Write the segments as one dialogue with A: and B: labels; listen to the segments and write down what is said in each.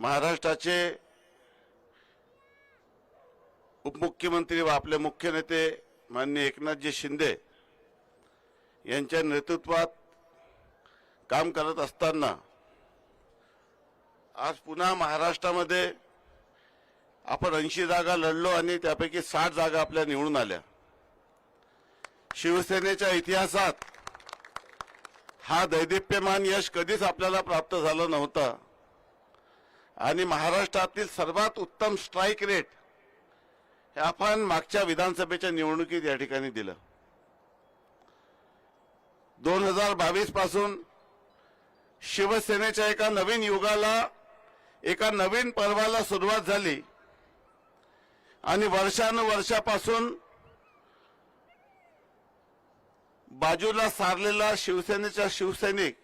A: महाराष्ट्राचे उपमुख्यमंत्री व आपले मुख्य नेते माननीय एकनाथजी शिंदे यांच्या नेतृत्वात काम करत असताना आज पुन्हा महाराष्ट्रामध्ये आपण ऐंशी जागा लढलो आणि त्यापैकी साठ जागा आपल्या निवडून आल्या. शिवसेनेच्या इतिहासात हा दैदिप्यमान यश कधीच आपल्याला प्राप्त झालं नव्हतं. आणि महाराष्ट्रातील सर्वात उत्तम स्ट्राईक रेट हे आपण मागच्या विधानसभेच्या निवडणुकीत या ठिकाणी दिलं. दोन हजार बावीसपासून शिवसेनेच्या एका नवीन युगाला एका नवीन पर्वाला सुरुवात झाली. आणि वर्षानुवर्षापासून बाजूला सारलेला शिवसेनेचा शिवसैनिक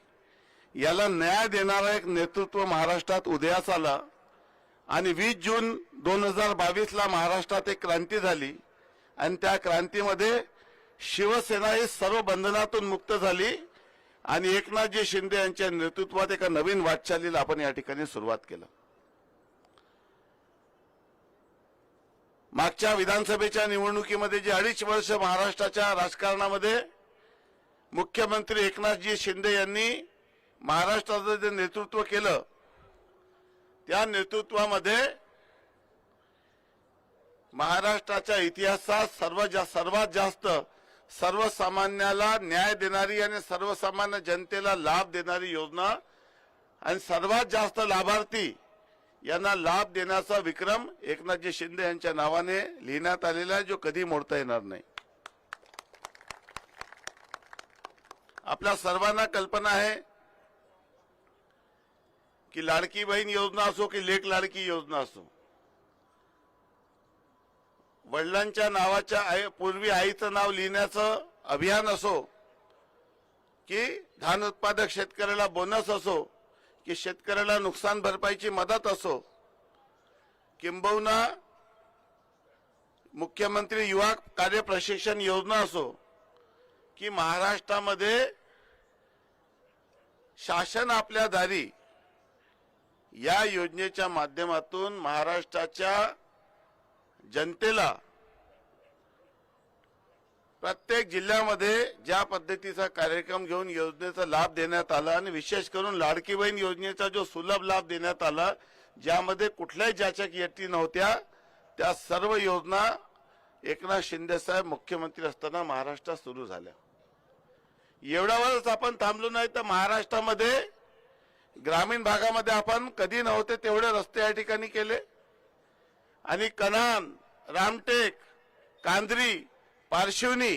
A: याला न्याय देणारा एक नेतृत्व महाराष्ट्रात उदयास आला. आणि वीस जून दोन हजार बावीसला महाराष्ट्रात एक क्रांती झाली. आणि त्या क्रांतीमध्ये शिवसेना ही सर्व बंधनातून मुक्त झाली. आणि एकनाथजी शिंदे यांच्या नेतृत्वात एका नवीन वाटचालीला आपण या ठिकाणी सुरुवात केलं. मागच्या विधानसभेच्या निवडणुकीमध्ये जे अडीच वर्ष महाराष्ट्राच्या राजकारणामध्ये मुख्यमंत्री एकनाथजी शिंदे यांनी महाराष्ट्राचं जे नेतृत्व केलं त्या नेतृत्वामध्ये महाराष्ट्राच्या इतिहासात सर्व जा, सर्वात जास्त सर्वसामान्याला न्याय देणारी आणि सर्वसामान्य जनतेला लाभ देणारी योजना आणि सर्वात जास्त लाभार्थी यांना लाभ देण्याचा विक्रम एकनाथजी शिंदे यांच्या नावाने लिहिण्यात आलेला आहे जो कधी मोडता येणार नाही. आपल्या सर्वांना कल्पना आहे की लाडकी बहीण योजना असो की लेख लाडकी योजना असो. वडिलांच्या नावाच्या आई पूर्वी आईचं नाव लिहिण्याचं अभियान असो की धान उत्पादक शेतकऱ्याला बोनस असो की शेतकऱ्याला नुकसान भरपाईची मदत असो किंबहुना मुख्यमंत्री युवा कार्य प्रशिक्षण योजना असो की महाराष्ट्रामध्ये शासन आपल्या दारी या योजनेच्या माध्यमातून महाराष्ट्राच्या जनतेला प्रत्येक जिल्ह्यामध्ये ज्या पद्धतीचा कार्यक्रम घेऊन योजनेचा लाभ देण्यात आला आणि विशेष करून लाडकी बहीण योजनेचा जो सुलभ लाभ देण्यात आला ज्यामध्ये कुठल्याही जाचक येती नव्हत्या त्या सर्व योजना एकनाथ शिंदेसाहेब मुख्यमंत्री असताना महाराष्ट्रात सुरू झाल्या. एवढ्यावरच आपण थांबलो नाही तर महाराष्ट्रामध्ये ग्रामीण भागामध्ये आपण कधी नव्हते तेवढे रस्ते या ठिकाणी केले. आणि कनान रामटेक कांद्री पारशिवनी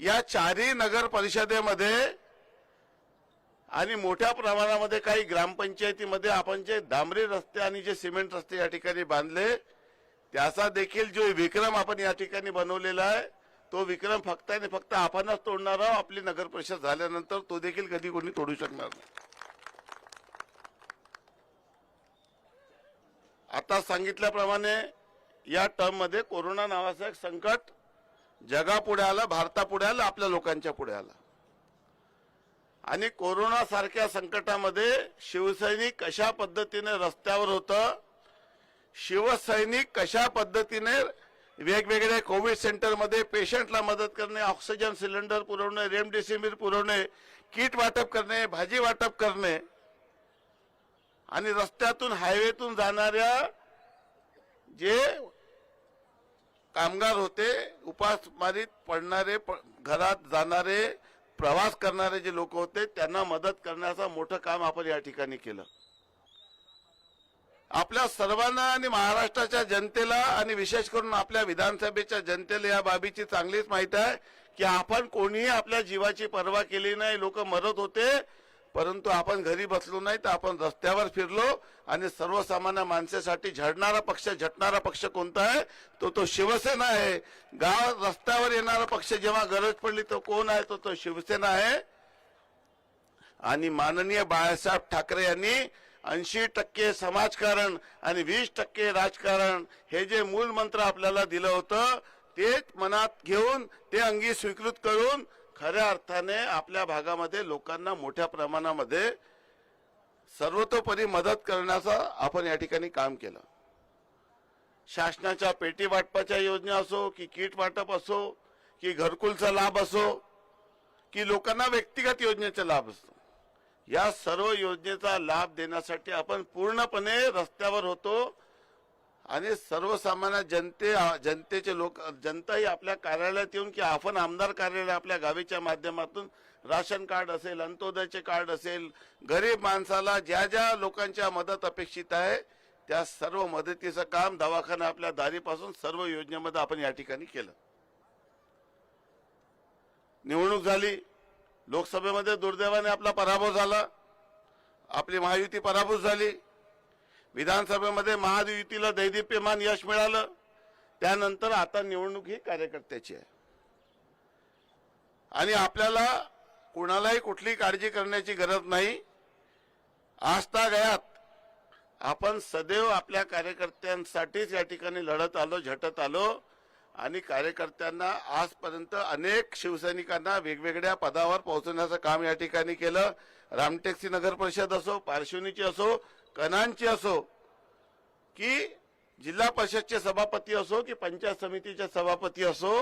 A: या चारही नगर परिषदेमध्ये आणि मोठ्या प्रमाणामध्ये काही ग्रामपंचायतीमध्ये आपण जे डांबरी रस्ते आणि जे सिमेंट रस्ते या ठिकाणी बांधले त्याचा देखील जो विक्रम आपण या ठिकाणी बनवलेला आहे तो विक्रम फक्त आणि फक्त आपणच तोडणार आहोत आपली नगर परिषद झाल्यानंतर तो देखील कधी कोणी तोडू शकणार नाही. आता सांगितल्याप्रमाणे या टर्ममध्ये कोरोना नावाचं एक संकट जगापुढे आलं भारतापुढे आलं आपल्या लोकांच्या पुढे आलं आणि कोरोनासारख्या संकटामध्ये शिवसैनिक कशा पद्धतीने रस्त्यावर होतं शिवसैनिक कशा पद्धतीने वेगवेगळ्या कोविड सेंटरमध्ये पेशंटला मदत करणे ऑक्सिजन सिलेंडर पुरवणे रेमडेसिवीर पुरवणे किट वाटप करणे भाजी वाटप करणे आणि रस्त्यातून हायवेतून जाणाऱ्या जे कामगार होते उपासमारीत पडणारे घरात जाणारे प्रवास करणारे जे लोक होते त्यांना मदत करण्याचं मोठं काम आपण या ठिकाणी केलं. आपल्या सर्वांना आणि महाराष्ट्राच्या जनतेला आणि विशेष करून आपल्या विधानसभेच्या जनतेला या बाबीची चांगलीच माहिती आहे की आपण कोणीही आपल्या जीवाची पर्वा केली नाही लोक मरत होते परंतु आपण घरी बसलो नाही तर आपण रस्त्यावर फिरलो आणि सर्वसामान्य माणसासाठी झडणारा पक्ष झटणारा पक्ष कोणता आहे? तो तो शिवसेना आहे. गाव रस्त्यावर येणारा पक्ष जेव्हा गरज पडली तो कोण आहे? तो तो शिवसेना आहे. आणि माननीय बाळासाहेब ठाकरे यांनी ऐंशी टक्के समाजकारण आणि वीस टक्के राजकारण हे जे मूल मंत्र आपल्याला दिलं होतं तेच मनात घेऊन ते अंगी स्वीकृत करून खऱ्या अर्थाने आपल्या भागामध्ये लोकांना मोठ्या प्रमाणामध्ये सर्वतोपरी मदत करण्याचं आपण या ठिकाणी काम केलं. शासनाच्या पेटी वाटपाच्या योजना असो की किट वाटप असो की घरकुलचा लाभ असो की लोकांना व्यक्तिगत योजनेचा लाभ असतो. या सर्व योजनेचा लाभ देण्यासाठी आपण पूर्णपणे रस्त्यावर होतो आणि सर्वसामान्य जनते जनतेचे लोक जनताही आपल्या कार्यालयात येऊन की आपण आमदार कार्यालय आपल्या गावीच्या माध्यमातून राशन कार्ड असेल अंत्योदयचे कार्ड असेल गरीब माणसाला ज्या ज्या लोकांच्या मदत अपेक्षित आहे त्या सर्व मदतीचं काम दवाखाना आपल्या दारीपासून सर्व योजनेमध्ये आपण या ठिकाणी केलं. निवडणूक झाली लोकसभेमध्ये दुर्दैवाने आपला पराभव झाला आपली महायुती पराभूत झाली विधानसभेमध्ये महायुतीला दैदिप्यमान यश मिळालं. त्यानंतर आता निवडणूक ही कार्यकर्त्याची आहे. आणि आपल्याला कुणालाही कुठली काळजी करण्याची गरज नाही. आस्था गयात आपण सदैव आपल्या कार्यकर्त्यांसाठीच या ठिकाणी लढत आलो झटत आलो. आणि कार्यकर्त्यांना आजपर्यंत अनेक शिवसैनिकांना वेगवेगळ्या पदावर पोहोचवण्याचं काम या ठिकाणी केलं. रामटेक्सी नगर परिषद असो पार्श्वनीची असो कणांची असो की जिल्हा परिषदचे सभापती असो की पंचायत समितीचे सभापती असो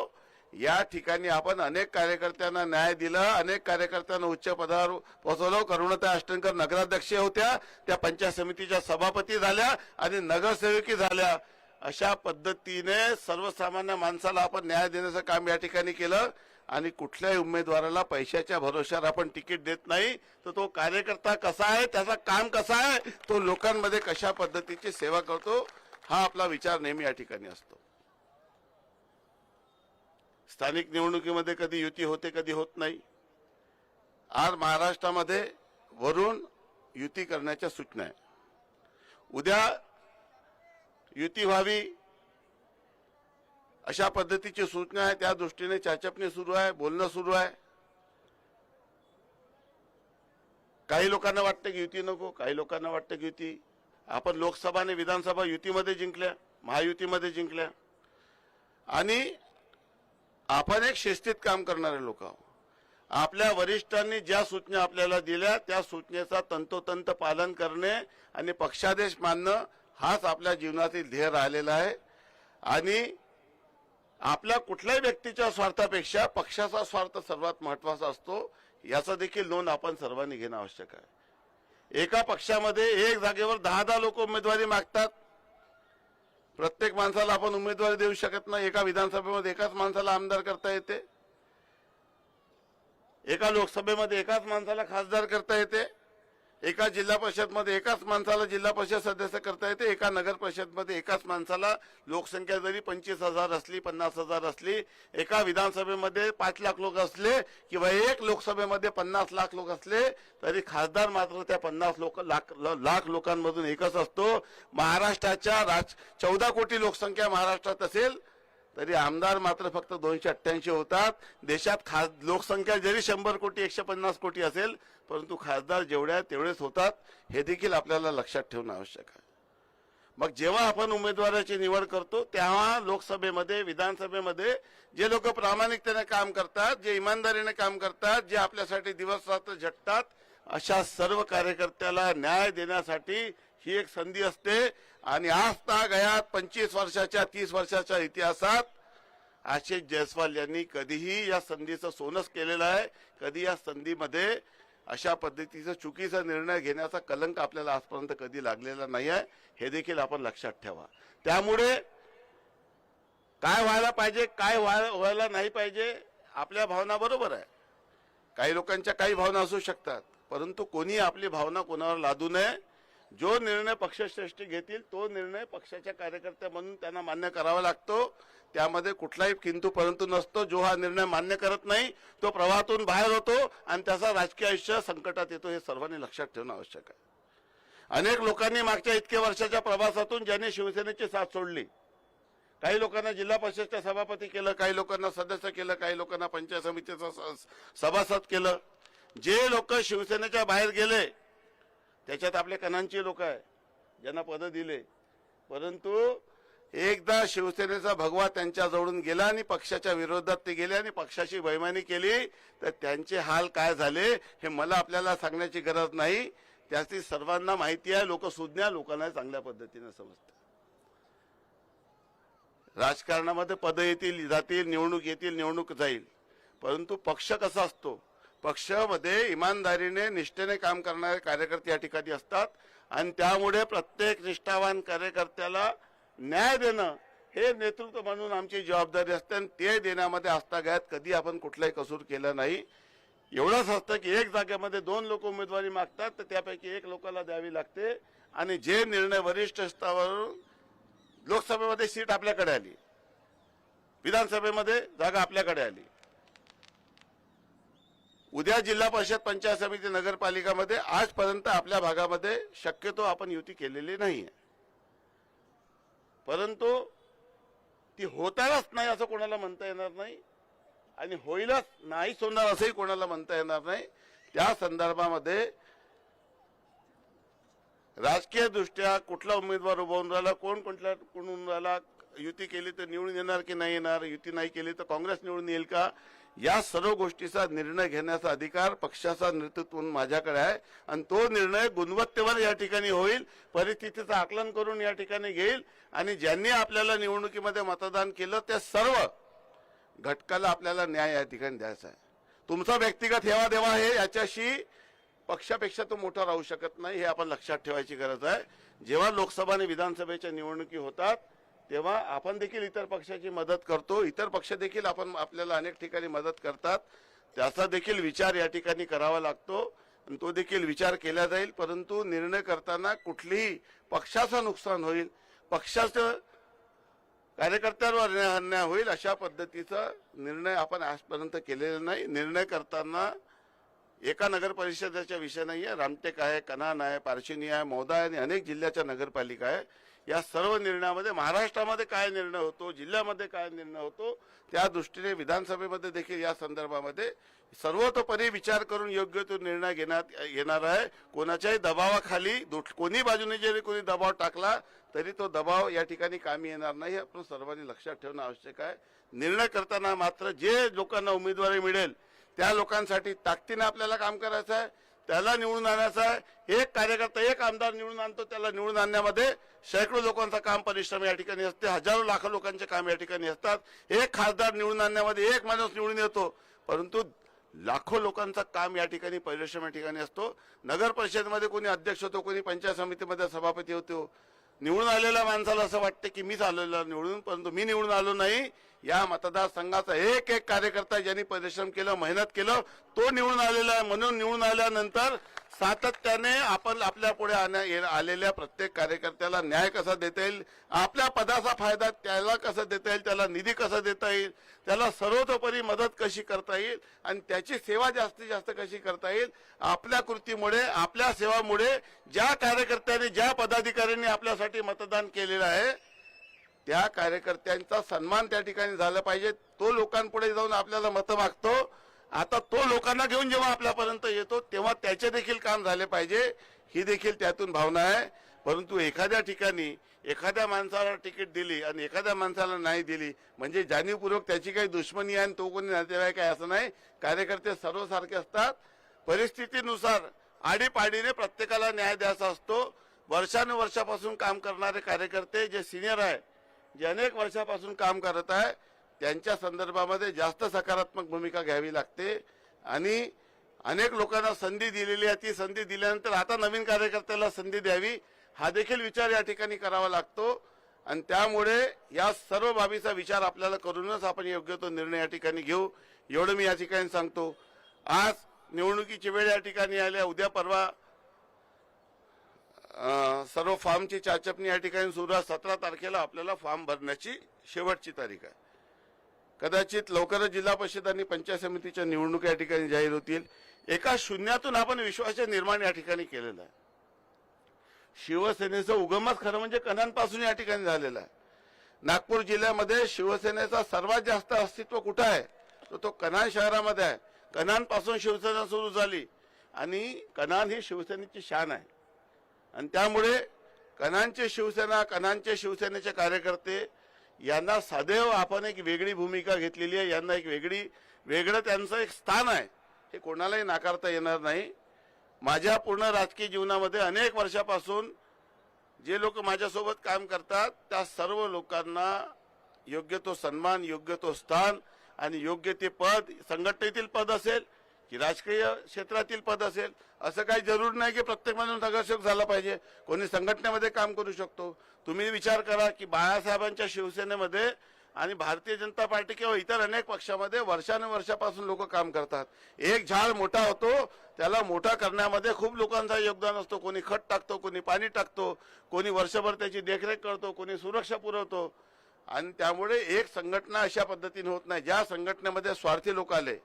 A: या ठिकाणी आपण अनेक कार्यकर्त्यांना न्याय दिला अनेक कार्यकर्त्यांना उच्च पदावर पोहोचवलं. करुणाताई अष्टंकर नगराध्यक्ष होत्या त्या पंचायत समितीच्या सभापती झाल्या आणि नगरसेवकी झाल्या. अशा पद्धतीने सर्वसामान्य माणसाला आपण न्याय देण्याचं काम या ठिकाणी केलं. आणि कुठल्याही उमेदवाराला पैशाच्या भरोश्यावर आपण तिकीट देत नाही तर तो कार्यकर्ता कसा आहे त्याचा काम कसा आहे तो लोकांमध्ये कशा पद्धतीची सेवा करतो हा आपला विचार नेहमी या ठिकाणी असतो. स्थानिक निवडणुकीमध्ये कधी युती होते कधी होत नाही. आज महाराष्ट्रामध्ये वरून युती करण्याच्या सूचना आहे. उद्या युती व्हावी अशा पद्धतीची सूचना आहे त्या दृष्टीने चाचपणी सुरू आहे बोलणं सुरू आहे. काही लोकांना वाटतं की युती नको काही लोकांना वाटतं की युती. आपण लोकसभा आणि विधानसभा युतीमध्ये जिंकल्या महायुतीमध्ये जिंकल्या. आणि आपण एक शिस्तीत काम करणारे लोक आहोत. आपल्या वरिष्ठांनी ज्या सूचना आपल्याला दिल्या त्या सूचनेचा तंतोतंत पालन करणे आणि पक्षादेश मानणं हाच आपल्या जीवनातील ध्येय राहिलेला आहे. आणि आपल्या कुठल्याही व्यक्तीच्या स्वार्थापेक्षा पक्षाचा स्वार्थ सर्वात महत्त्वाचा असतो याचा देखील नोंद आपण सर्वांनी घेणं आवश्यक आहे. एका पक्षामध्ये एक जागेवर दहा दहा लोक उमेदवारी मागतात. प्रत्येक माणसाला आपण उमेदवारी देऊ शकत नाही. एका विधानसभेमध्ये एकाच माणसाला आमदार करता येते. एका लोकसभेमध्ये एकाच माणसाला खासदार करता येते. एका जिल्हा परिषदमध्ये एकाच माणसाला जिल्हा परिषद सदस्य करता येते एका नगर परिषदमध्ये एकाच माणसाला लोकसंख्या जरी पंचवीस हजार असली पन्नास हजार असली एका विधानसभेमध्ये पाच लाख लोक असले किंवा एक लोकसभेमध्ये पन्नास लाख लोक असले तरी खासदार मात्र त्या पन्नास लोक लाख लाख लोकांमधून एकच असतो. महाराष्ट्राच्या राज चौदा कोटी लोकसंख्या महाराष्ट्रात असेल तरी आमदार मात्र फक्त दोनशे अठ्ठ्याऐंशी होतात. देशात खास लोकसंख्या जरी शंभर कोटी एकशे पन्नास कोटी असेल परंतु खासदार जेवढ्या तेवढेच होतात. हे देखील आपल्याला लक्षात ठेवणं आवश्यक आहे. मग जेव्हा आपण उमेदवाराची निवड करतो तेव्हा लोकसभेमध्ये विधानसभेमध्ये जे लोक प्रामाणिकतेने काम करतात जे इमानदारीने काम करतात जे आपल्यासाठी दिवस रात्र झटतात अशा सर्व कार्यकर्त्याला न्याय देण्यासाठी ही एक संधी असते. आणि आज गयात पंचवीस वर्षाच्या तीस वर्षाच्या इतिहासात आशिष जयस्वाल यांनी कधीही या संधीचं सोनच केलेलं आहे. कधी या संधीमध्ये अशा पद्धतीचा चुकीचा निर्णय घेण्याचा कलंक आपल्याला आजपर्यंत कधी लागलेला नाही आहे हे देखील आपण लक्षात ठेवा. त्यामुळे काय व्हायला पाहिजे काय व्हाय- व्हायला नाही पाहिजे आपल्या भावना बरोबर आहे. काही लोकांच्या काही भावना असू शकतात परंतु कोणी आपली भावना कोणावर लादू नये. जो निर्णय पक्षश्रेष्ठी घेतील तो निर्णय पक्षाच्या कार्यकर्त्या म्हणून त्यांना मान्य करावा लागतो. त्यामध्ये कुठलाही किंतू परंतु नसतो. जो हा निर्णय मान्य करत नाही तो प्रवाहातून बाहेर होतो आणि त्याचा राजकीय आयुष्य संकटात येतो हे सर्वांनी लक्षात ठेवणं आवश्यक आहे. अनेक लोकांनी मागच्या इतक्या वर्षाच्या प्रवासातून ज्यांनी शिवसेनेची साथ सोडली काही लोकांना जिल्हा परिषदच्या सभापती केलं काही लोकांना सदस्य केलं काही लोकांना पंचायत समितीचं स- सभासद केलं. जे लोक शिवसेनेच्या बाहेर गेले त्याच्यात आपले कणांची लोक आहे ज्यांना पद दिले. परंतु एकदा शिवसेनेचा भगवा त्यांच्याजवळून गेला आणि पक्षाच्या विरोधात ते गेले आणि पक्षाची बैमानी केली तर त्यांचे हाल काय झाले हे मला आपल्याला सांगण्याची गरज नाही. त्याची सर्वांना माहिती आहे लोक सुज्ञा लोकांना चांगल्या पद्धतीने समजतात राजकारणामध्ये पदं येतील जातील निवडणूक येतील निवडणूक जाईल. परंतु पक्ष कसा असतो? पक्षामध्ये इमानदारीने निष्ठेने काम करणारे कार्यकर्ते या ठिकाणी असतात आणि त्यामुळे प्रत्येक निष्ठावान कार्यकर्त्याला न्याय देणं हे नेतृत्व म्हणून आमची जबाबदारी असते आणि ते देण्यामध्ये आस्थागायत कधी आपण कुठलाही कसूर केला नाही. एवढंच असतं की एक जागेमध्ये दोन लोक उमेदवारी मागतात तर त्यापैकी एक लोकाला द्यावी लागते आणि जे निर्णय वरिष्ठ स्तरावरून लोकसभेमध्ये सीट आपल्याकडे आली विधानसभेमध्ये जागा आपल्याकडे आली. उद्या जिल्हा परिषद पंचायत समिती नगरपालिकामध्ये आजपर्यंत आपल्या भागामध्ये शक्यतो आपण युती केलेली नाहीये. परंतु ती होतानाच नाही असं कोणाला म्हणता येणार नाही आणि होईलच नाहीच होणार असंही कोणाला म्हणता येणार नाही. त्या संदर्भामध्ये राजकीयदृष्ट्या कुठला उमेदवार उभा राहिला कोण कोणत्या कोण राहिला युती केली तर निवडून येणार की नाही येणार? युती नाही केली तर काँग्रेस निवडून येईल का? या सर्व गोष्टीचा निर्णय घेण्याचा अधिकार पक्षाचा नेतृत्व माझ्याकडे आहे. आणि तो निर्णय गुणवत्तेवर या ठिकाणी होईल परिस्थितीचं आकलन करून या ठिकाणी घेईल आणि ज्यांनी आपल्याला निवडणुकीमध्ये मतदान केलं त्या सर्व घटकाला आपल्याला न्याय या ठिकाणी द्यायचा आहे. तुमचा व्यक्तिगत हेवा देवा आहे याच्याशी पक्षापेक्षा तो मोठा राहू शकत नाही हे आपण लक्षात ठेवायची गरज आहे. जेव्हा लोकसभा आणि विधानसभेच्या निवडणुकी होतात तेव्हा आपण देखील इतर पक्षाची मदत करतो. इतर पक्ष देखील आपण आपल्याला अनेक ठिकाणी मदत करतात. त्याचा देखील विचार या ठिकाणी करावा लागतो. आणि तो देखील विचार केला जाईल. परंतु निर्णय करताना कुठलीही पक्षाचं नुकसान होईल पक्षाचं कार्यकर्त्यांवर अन्याय अन्याय होईल अशा पद्धतीचा निर्णय आपण आजपर्यंत केलेला नाही. निर्णय करताना एका नगर परिषदेचा विषय नाही आहे रामटेक आहे कनान आहे पारशिनी आहे मौदा आहे आणि अनेक जिल्ह्याच्या नगरपालिका आहे. या सर्व निर्णयामध्ये महाराष्ट्रामध्ये काय निर्णय होतो जिल्ह्यामध्ये काय निर्णय होतो त्या दृष्टीने विधानसभेमध्ये देखील या संदर्भामध्ये सर्वतोपरी विचार करून योग्य तो निर्णय घेण्यात येणार आहे. कोणाच्याही दबावाखाली कोणी बाजूने जरी कोणी दबाव टाकला तरी तो दबाव या ठिकाणी कामी येणार नाही हे आपण सर्वांनी लक्षात ठेवणं आवश्यक आहे. निर्णय करताना मात्र जे लोकांना उमेदवारी मिळेल त्या लोकांसाठी ताकदीने आपल्याला काम करायचं आहे. त्याला निवडून आणायचा आहे. एक कार्यकर्ता एक आमदार निवडून आणतो त्याला निवडून आणण्यामध्ये शेकडो लोकांचा काम परिश्रम या ठिकाणी असते. हजारो लाखो लोकांचे काम या ठिकाणी असतात. एक खासदार निवडून आणण्यामध्ये एक माणूस निवडून येतो. परंतु लाखो लोकांचं काम या ठिकाणी परिश्रम या ठिकाणी असतो. नगर परिषदेमध्ये कोणी अध्यक्ष होतो कोणी पंचायत समितीमध्ये सभापती होतो. निवडून आलेल्या माणसाला असं वाटतं की मीच आलेला निवडून परंतु मी निवडून आलो नाही. या मतदारसंघाचा एक एक कार्यकर्ता ज्यांनी परिश्रम केलं मेहनत केलं तो निवडून आलेला आहे. म्हणून निवडून आल्यानंतर सातत्याने आपण आपल्या पुढे आलेल्या प्रत्येक कार्यकर्त्याला न्याय कसा देता येईल आपल्या पदाचा फायदा त्याला कसा देता येईल त्याला निधी कसा देता येईल त्याला सर्वतोपरी मदत कशी करता येईल आणि त्याची सेवा जास्तीत जास्त कशी करता येईल आपल्या कृतीमुळे आपल्या सेवामुळे ज्या कार्यकर्त्यांनी ज्या पदाधिकाऱ्यांनी आपल्यासाठी मतदान केलेलं आहे त्या कार्यकर्त्यांचा सन्मान त्या ठिकाणी झाला पाहिजे. तो लोकांपुढे जाऊन आपल्याला मतं मागतो. आता तो लोकांना घेऊन जेव्हा आपल्यापर्यंत येतो तेव्हा त्याचे देखील काम झाले पाहिजे. ही देखील त्यातून भावना आहे. परंतु एखाद्या ठिकाणी एखाद्या माणसाला तिकीट दिली आणि एखाद्या माणसाला नाही दिली म्हणजे जाणीवपूर्वक त्याची काही दुश्मनी आहे आणि तो कोणी नातेवाईक आहे असं नाही. कार्यकर्ते सर्वसारखे असतात. परिस्थितीनुसार आडीपाडीने प्रत्येकाला न्याय द्यायचा असतो. वर्षानुवर्षापासून काम करणारे कार्यकर्ते जे सिनियर आहे जे अनेक वर्षापासून काम करत आहे त्यांच्या संदर्भामध्ये जास्त सकारात्मक भूमिका घ्यावी लागते. आणि अनेक लोकांना संधी दिलेली आहे ती संधी दिल्यानंतर आता नवीन कार्यकर्त्याला संधी द्यावी हा देखील विचार या ठिकाणी करावा लागतो. आणि त्यामुळे या सर्व बाबीचा विचार आपल्याला करूनच आपण योग्य तो निर्णय या ठिकाणी घेऊ. एवढं मी या ठिकाणी सांगतो. आज निवडणुकीची वेळ या ठिकाणी आल्या उद्या परवा सर्व फॉर्मची चाचपणी या ठिकाणी सुरू आहे. सतरा तारखेला आपल्याला फॉर्म भरण्याची शेवटची तारीख आहे. कदाचित लवकरच जिल्हा परिषद आणि पंचायत समितीच्या निवडणुका या ठिकाणी जाहीर होतील. एका शून्यातून आपण विश्वास निर्माण या ठिकाणी केलेलं आहे. शिवसेनेचं उगमच खरं म्हणजे कणांपासून या ठिकाणी झालेलं आहे. नागपूर जिल्ह्यामध्ये शिवसेनेचा सर्वात जास्त अस्तित्व कुठं आहे? तर तो कन्हान शहरामध्ये आहे. कणानपासून शिवसेना सुरू झाली. आणि कन्हान ही शिवसेनेची शान आहे. आणि त्यामुळे कणांचे शिवसेना कणांचे शिवसेनेचे कार्यकर्ते यांना सदैव आपण एक वेगळी भूमिका घेतलेली आहे. यांना एक वेगळी वेगळं त्यांचं एक स्थान आहे. हे कोणालाही नाकारता येणार नाही. माझ्या पूर्ण राजकीय जीवनामध्ये अनेक वर्षापासून जे लोक माझ्यासोबत काम करतात त्या सर्व लोकांना योग्य तो सन्मान योग्य तो स्थान आणि योग्य ते पद संघटनेतील पद असेल की राजकीय क्षेत्रातील पद असेल असं काही जरूर नाही की प्रत्येक माणूस नगरसेवक झाला पाहिजे. कोणी संघटनेमध्ये काम करू शकतो. तुम्ही विचार करा की बाळासाहेबांच्या शिवसेनेमध्ये आणि भारतीय जनता पार्टी किंवा इतर अनेक पक्षामध्ये वर्षानुवर्षापासून लोक काम करतात. एक झाड मोठा होतो त्याला मोठा करण्यामध्ये खूप लोकांचा योगदान असतो. कोणी खत टाकतो कोणी पाणी टाकतो कोणी वर्षभर त्याची देखरेख करतो कोणी सुरक्षा पुरवतो. आणि त्यामुळे एक संघटना अशा पद्धतीने होत नाही. ज्या संघटनेमध्ये स्वार्थी लोक आले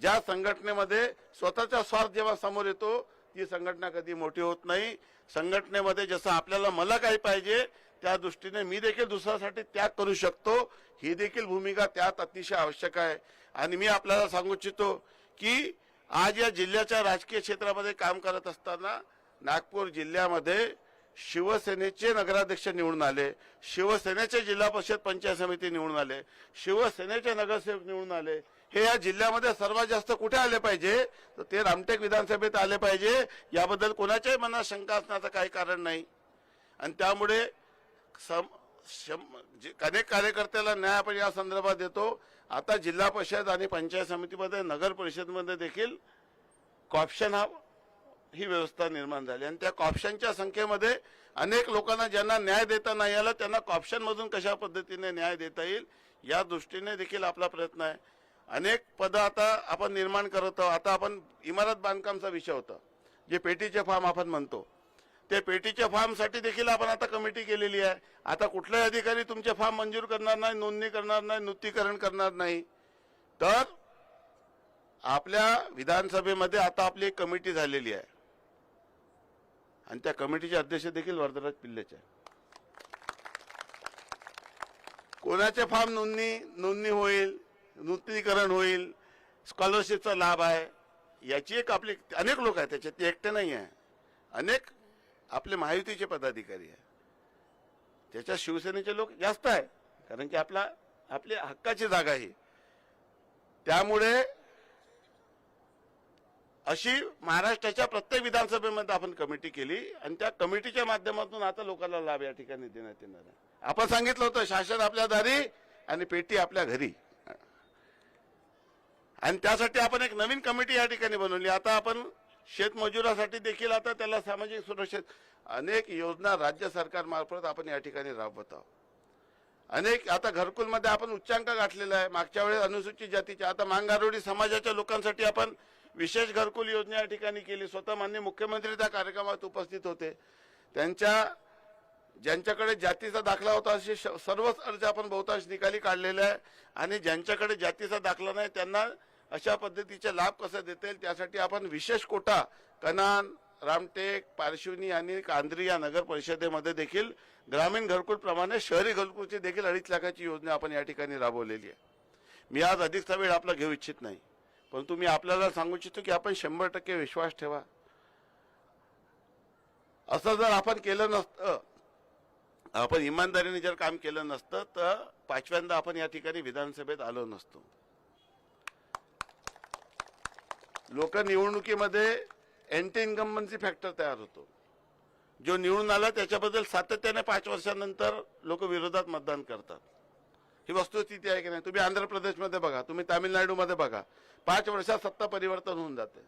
A: ज्या संघटनेमध्ये स्वतःचा स्वार्थ जेव्हा समोर येतो ती संघटना कधी मोठी होत नाही. संघटनेमध्ये जसं आपल्याला मला काही पाहिजे त्या दृष्टीने मी देखील दुसऱ्यासाठी त्याग करू शकतो. ही देखील भूमिका त्यात अतिशय आवश्यक आहे. आणि मी आपल्याला सांगू इच्छितो की आज या जिल्ह्याच्या राजकीय क्षेत्रामध्ये काम करत असताना नागपूर जिल्ह्यामध्ये शिवसेनेचे नगराध्यक्ष निवडून आले. शिवसेनेचे जिल्हा परिषद पंचायत समिती निवडून आले. शिवसेनेचे नगरसेवक निवडून आले. हे या जिल्ह्यामध्ये सर्वात जास्त कुठे आले पाहिजे? तर ते रामटेक विधानसभेत आले पाहिजे. याबद्दल कोणाच्याही मनात शंका असण्याचं काही कारण नाही. आणि त्यामुळे सम शं- जे- अनेक कार्यकर्त्याला न्याय आपण या संदर्भात देतो. आता जिल्हा परिषद आणि पंचायत समितीमध्ये नगर परिषदमध्ये देखील कॉप्शन हा ही व्यवस्था निर्माण झाली. आणि त्या कॉप्शनच्या संख्येमध्ये अनेक लोकांना ज्यांना न्याय देता नाही आला त्यांना कॉप्शनमधून कशा पद्धतीने न्याय देता येईल? या दृष्टीने देखील आपला प्रयत्न आहे. अनेक पदं आता आपण निर्माण करत आहोत आता आपण इमारत बांधकामचा विषय होता जे पेटीचे फार्म आपण म्हणतो. ते पेटीच्या फार्मसाठी देखील आपण आता कमिटी केलेली आहे. आता कुठलाही अधिकारी तुमचे फार्म मंजूर करणार नाही नोंदणी करणार नाही नूतीकरण करणार नाही. तर आपल्या विधानसभेमध्ये आता आपली एक कमिटी झालेली आहे. आणि त्या कमिटीचे अध्यक्ष देखील वरदराज पिल्लेचे आहे कोणाचे फार्म नोंदणी नोंदणी होईल? नूतनीकरण होईल स्कॉलरशिपचा लाभ आहे याची एक आपली अनेक लोक आहेत त्याच्यात ते एकटे नाही आहे. अनेक आपले महायुतीचे पदाधिकारी आहे त्याच्यात शिवसेनेचे लोक जास्त आहे कारण की आपला आपली हक्काची जागा ही. त्यामुळे अशी महाराष्ट्राच्या प्रत्येक विधानसभेमध्ये आपण कमिटी केली आणि त्या कमिटीच्या माध्यमातून आता लोकांना लाभ या ठिकाणी देण्यात येणार आहे. आपण सांगितलं होतं शासन आपल्या दारी आणि पेटी आपल्या घरी. आणि त्यासाठी आपण एक नवीन कमिटी या ठिकाणी बनवली. आता आपण शेतमजुरासाठी देखील आता त्याला सामाजिक सुरक्षित अनेक योजना राज्य सरकारमार्फत आपण या ठिकाणी राबवत आहोत. अनेक आता घरकुलमध्ये आपण उच्चांक गाठलेला आहे. मागच्या वेळेस अनुसूचित जातीच्या आता मांगारोडी समाजाच्या लोकांसाठी आपण विशेष घरकुल योजना या ठिकाणी केली. स्वतः मान्य मुख्यमंत्री त्या कार्यक्रमात उपस्थित होते. त्यांच्या ज्यांच्याकडे जातीचा दाखला होता असे श- सर्वच अर्ज आपण बहुतांश निकाली काढलेले आहे. आणि ज्यांच्याकडे जातीचा दाखला नाही त्यांना अशा पद्धतीचे लाभ कसे देता येईल त्यासाठी आपण विशेष कोटा कनान रामटेक पारशिवनी आणि कांद्री या नगर परिषदेमध्ये देखील ग्रामीण घरकुलप्रमाणे शहरी घरकुलची देखील अडीच लाखाची योजना आपण या ठिकाणी राबवलेली आहे. मी आज अधिकचा वेळ आपला घेऊ इच्छित नाही. परंतु मी आपल्याला सांगू इच्छितो की आपण शंभर टक्के विश्वास ठेवा. असं जर आपण केलं नसतं आपण इमानदारीने जर काम केलं नसतं तर पाचव्यांदा आपण या ठिकाणी विधानसभेत आलो नसतो. लोक निवडणुकीमध्ये अँटी इन्कम्बन्सी फॅक्टर तयार होतो. जो निवडून आला त्याच्याबद्दल सातत्याने पाच वर्षानंतर लोक विरोधात मतदान करतात. ही वस्तुस्थिती आहे की नाही? तुम्ही आंध्र प्रदेशमध्ये बघा तुम्ही तामिळनाडूमध्ये बघा. पाच वर्षात सत्ता परिवर्तन होऊन जाते.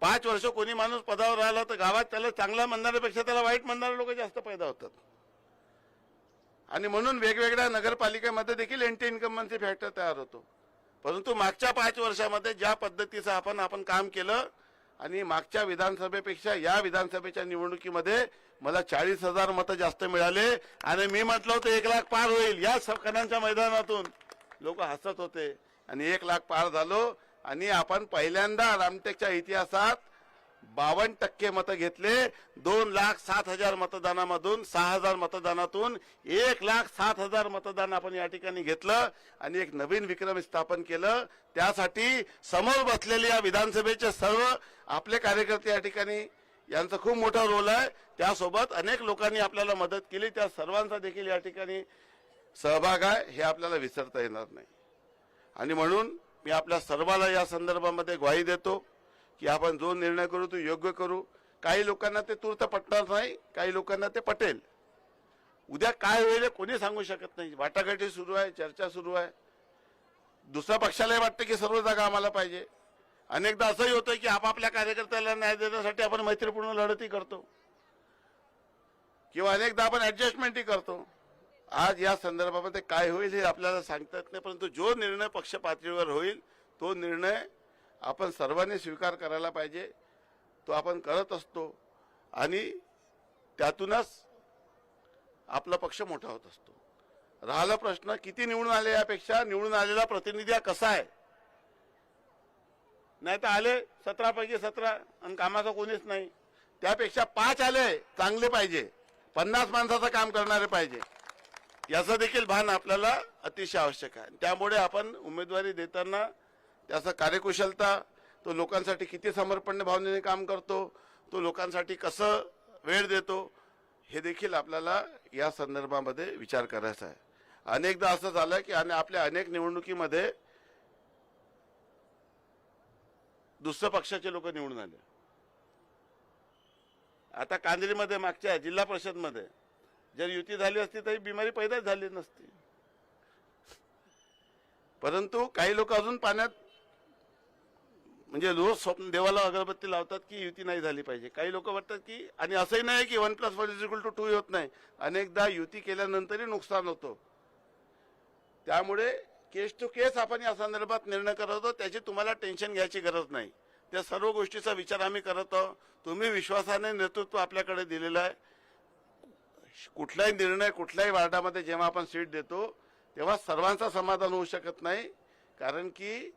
A: पाच वर्ष कोणी माणूस पदावर राहिला तर गावात त्याला चांगला म्हणणाऱ्यापेक्षा त्याला वाईट म्हणणारे लोक जास्त पैदा होतात. आणि म्हणून वेगवेगळ्या नगरपालिकेमध्ये देखील एंटी इन्कम्बन्सी फॅक्टर तयार होतो. परंतु मागच्या पाच वर्षामध्ये ज्या पद्धतीचं आपण आपण काम केलं आणि मागच्या विधानसभेपेक्षा या विधानसभेच्या निवडणुकीमध्ये मला चाळीस हजार मतं जास्त मिळाले आणि मी म्हटलं होतं एक लाख पार होईल. या सकनांच्या मैदानातून लोक हसत होते आणि एक लाख पार झालो. आणि आपण पहिल्यांदा रामटेकच्या इतिहासात बावन्न टक्के मतं घेतले दोन लाख सात हजार मतदानामधून सहा हजार मतदानातून एक लाख सात हजार मतदान आपण या ठिकाणी घेतलं आणि एक नवीन विक्रम स्थापन केलं. त्यासाठी समोर बसलेले या विधानसभेचे सर्व आपले कार्यकर्ते या ठिकाणी यांचा खूप मोठा रोल आहे. त्यासोबत अनेक लोकांनी आपल्याला मदत केली. त्या सर्वांचा देखील या ठिकाणी सहभाग आहे. हे आपल्याला विसरता येणार नाही. आणि म्हणून मी आपल्या सर्वाला या संदर्भामध्ये ग्वाही देतो. की आपण जो निर्णय करू तो योग्य करू. काही लोकांना ते तूर्त पटणार नाही काही लोकांना ते पटेल. उद्या काय होईल कोणी सांगू शकत नाही. वाटाघाटी सुरू आहे चर्चा सुरू आहे. दुसऱ्या पक्षालाही वाटतं की सर्व जागा आम्हाला पाहिजे. अनेकदा असंही होतं की आपापल्या कार्यकर्त्याला न्याय देण्यासाठी आपण मैत्रीपूर्ण लढतही करतो. किंवा अनेकदा आपण ॲडजस्टमेंटही करतो. आज या संदर्भामध्ये काय होईल हे आपल्याला सांगता येत नाही परंतु जो निर्णय पक्ष पातळीवर होईल तो निर्णय आपण सर्वांनी स्वीकार करायला पाहिजे. तो आपण करत असतो आणि त्यातूनच आपला पक्ष मोठा होत असतो. राहिला प्रश्न किती निवडून आले यापेक्षा निवडून आलेला प्रतिनिधी हा कसा आहे? नाही तर आले सतरापैकी सतरा आणि कामाचं कोणीच नाही. त्यापेक्षा पाच आले चांगले पाहिजे. पन्नास माणसाचं काम करणारे पाहिजे. याचं देखील भान आपल्याला अतिशय आवश्यक आहे. त्यामुळे आपण उमेदवारी देताना त्याचा कार्यकुशलता तो लोकांसाठी किती समर्पण भावनेने काम करतो तो लोकांसाठी कसं वेळ देतो हे देखील आपल्याला या संदर्भामध्ये विचार करायचा आहे. अनेकदा असं झालं की आणि आपल्या अनेक निवडणुकीमध्ये दुसऱ्या पक्षाचे लोक निवडून आले. आता कांदरीमध्ये मागच्या जिल्हा परिषदमध्ये जर युती झाली असती तरी बिमारी पैदाच झाली नसती. परंतु काही लोक अजून पाण्यात म्हणजे रोज स्वप्न देवाला अगरबत्ती लावतात की युती नाही झाली पाहिजे. काही लोक वाटतात की आणि असंही नाही की one plus one is equal to two two नाही. अनेकदा युती केल्यानंतरही नुकसान होतो. त्यामुळे केस टू केस आपण या संदर्भात निर्णय करत आहोत त्याची तुम्हाला टेन्शन घ्यायची गरज नाही. त्या सर्व गोष्टीचा विचार आम्ही करत आहोत. तुम्ही विश्वासाने नेतृत्व आपल्याकडे दिलेलं आहे. कुठलाही निर्णय कुठल्याही वार्डामध्ये जेव्हा आपण सीट देतो तेव्हा सर्वांचा समाधान होऊ शकत नाही. कारण की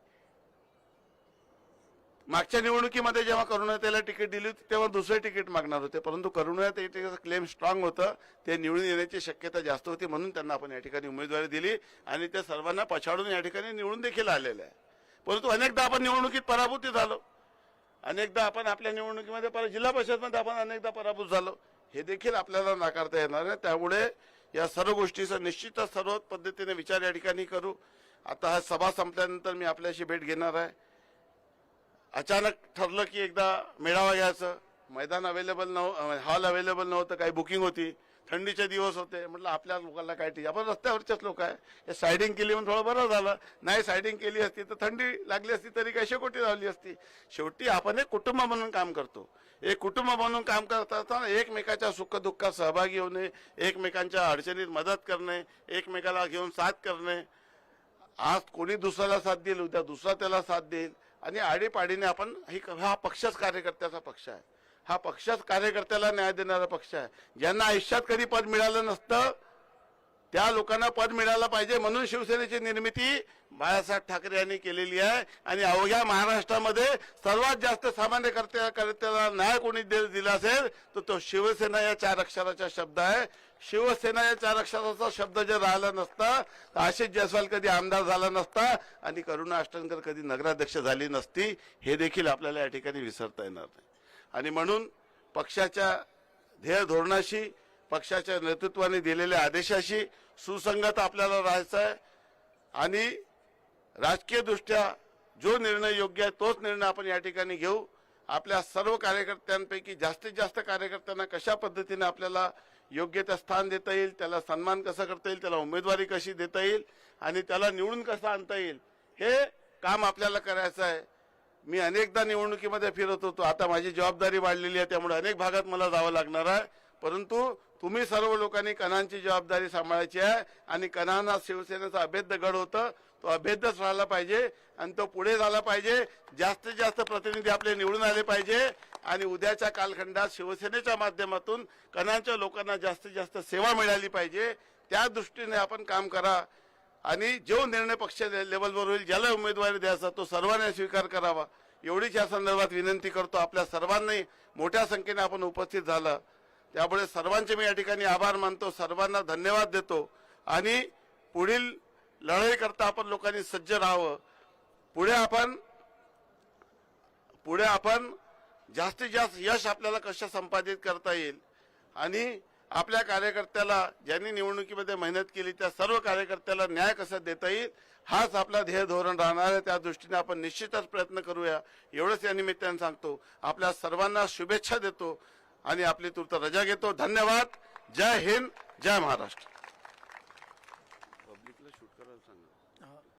A: मागच्या निवडणुकीमध्ये जेव्हा करुणाताईला तिकीट दिली होती तेव्हा दुसरे तिकीट मागणार होते. परंतु करुणाताईचं क्लेम स्ट्रॉंग होतं. ते निवडून येण्याची शक्यता जास्त होती म्हणून त्यांना आपण या ठिकाणी उमेदवारी दिली आणि ते सर्वांना पछाडून या ठिकाणी निवडून देखील आलेलं आहे. परंतु अनेकदा आपण निवडणुकीत पराभूत झालो. अनेकदा आपण आपल्या निवडणुकीमध्ये पर- जिल्हा परिषदमध्ये आपण अनेकदा पराभूत झालो. हे देखील आपल्याला नाकारता येणार नाही त्यामुळे या सर्व गोष्टीचा निश्चितच सर्व पद्धतीने विचार या ठिकाणी करू. आता हा सभा संपल्यानंतर मी आपल्याशी भेट घेणार आहे. अचानक ठरलं की एकदा मेळावा घ्यायचं. मैदान अवेलेबल नव्ह हॉल म्हणजे अवेलेबल नव्हतं काही बुकिंग होती. थंडीचे दिवस होते. म्हटलं आपल्या लोकांना काय ठीक आपण रस्त्यावरचेच लोक आहे. हे सायडिंग केली म्हणून थोडं बरं झालं. नाही सायडिंग केली असती तर थंडी लागली असती तरी काही शेकोटी लावली असती. शेवटी आपण एक कुटुंब म्हणून काम करतो. एक कुटुंब म्हणून काम करत असताना एकमेकाच्या सुखदुःखात सहभागी होणे एकमेकांच्या अडचणीत मदत करणे एकमेकाला घेऊन साथ करणे. आज कोणी दुसऱ्याला साथ देईल उद्या दुसरा त्याला साथ देईल. आणि आडीपाडीने आपण ही हा पक्षच कार्यकर्त्याचा पक्ष आहे. हा पक्षच कार्यकर्त्याला न्याय देणारा पक्ष आहे. ज्यांना आयुष्यात कधी पद मिळालं नसतं त्या लोकांना पद मिळालं पाहिजे म्हणून शिवसेनेची निर्मिती बाळासाहेब ठाकरे यांनी केलेली आहे. आणि अवघ्या महाराष्ट्रामध्ये सर्वात जास्त सामान्य कर्त्या कर्त्याला न्याय कोणी दिला असेल तर तो शिवसेना या चार अक्षराचा शब्द आहे. शिवसेना याच्या चार शब्द जर राहिला नसता तर आशिष जयस्वाल कधी आमदार झाला नसता आणि करुणा अष्टनकर कधी नगराध्यक्ष झाली नसती हे देखील आपल्याला या ठिकाणी विसरता येणार नाही. आणि म्हणून पक्षाच्या ध्येय धोरणाशी पक्षाच्या नेतृत्वाने दिलेल्या आदेशाशी सुसंगत आपल्याला राहायचं आहे. आणि राजकीयदृष्ट्या जो निर्णय योग्य आहे तोच निर्णय आपण या ठिकाणी घेऊ. आपल्या सर्व कार्यकर्त्यांपैकी जास्तीत जास्त कार्यकर्त्यांना कशा पद्धतीने आपल्याला योग्य त्या स्थान देता येईल त्याला सन्मान कसा करता येईल त्याला उमेदवारी कशी देता येईल आणि त्याला निवडून कसं आणता येईल हे काम आपल्याला करायचं आहे. मी अनेकदा निवडणुकीमध्ये फिरत होतो. आता माझी जबाबदारी वाढलेली आहे त्यामुळे अनेक भागात मला जावं लागणार आहे. परंतु तुम्ही सर्व लोकांनी कणांची जबाबदारी सांभाळायची आहे आणि कणांना शिवसेनेचा अभेद्य गड होतं तो अभेद्यच राहिला पाहिजे आणि तो पुढे झाला पाहिजे. जास्तीत जास्त प्रतिनिधी आपले निवडून आले पाहिजे. आणि उद्याच्या कालखंडात शिवसेनेच्या माध्यमातून कणांच्या लोकांना जास्तीत जास्त सेवा मिळाली पाहिजे त्या दृष्टीने आपण काम करा. आणि जो निर्णय पक्ष लेवलवर होईल ज्याला उमेदवारी द्यायचा तो सर्वांनी स्वीकार करावा. एवढीच या संदर्भात विनंती करतो आपल्या सर्वांनी मोठ्या संख्येने आपण उपस्थित झालं. त्यामुळे सर्वांचे मी या ठिकाणी आभार मानतो. सर्वांना धन्यवाद देतो. आणि पुढील लढाई करता आपण लोकांनी सज्ज राहावं. पुढे आपण पुढे आपण जास्तीत जास्त यश आपल्याला कसं संपादित करता येईल? आणि आपल्या कार्यकर्त्याला ज्यांनी निवडणुकीमध्ये मेहनत केली त्या सर्व कार्यकर्त्याला न्याय कसा देता येईल? हाच आपला ध्येय धोरण राहणार आहे. त्या दृष्टीने आपण निश्चितच प्रयत्न करूया. एवढंच या निमित्ताने सांगतो. आपल्या सर्वांना शुभेच्छा देतो आणि आपली तूर्त रजा घेतो. धन्यवाद. जय हिंद. जय महाराष्ट्र.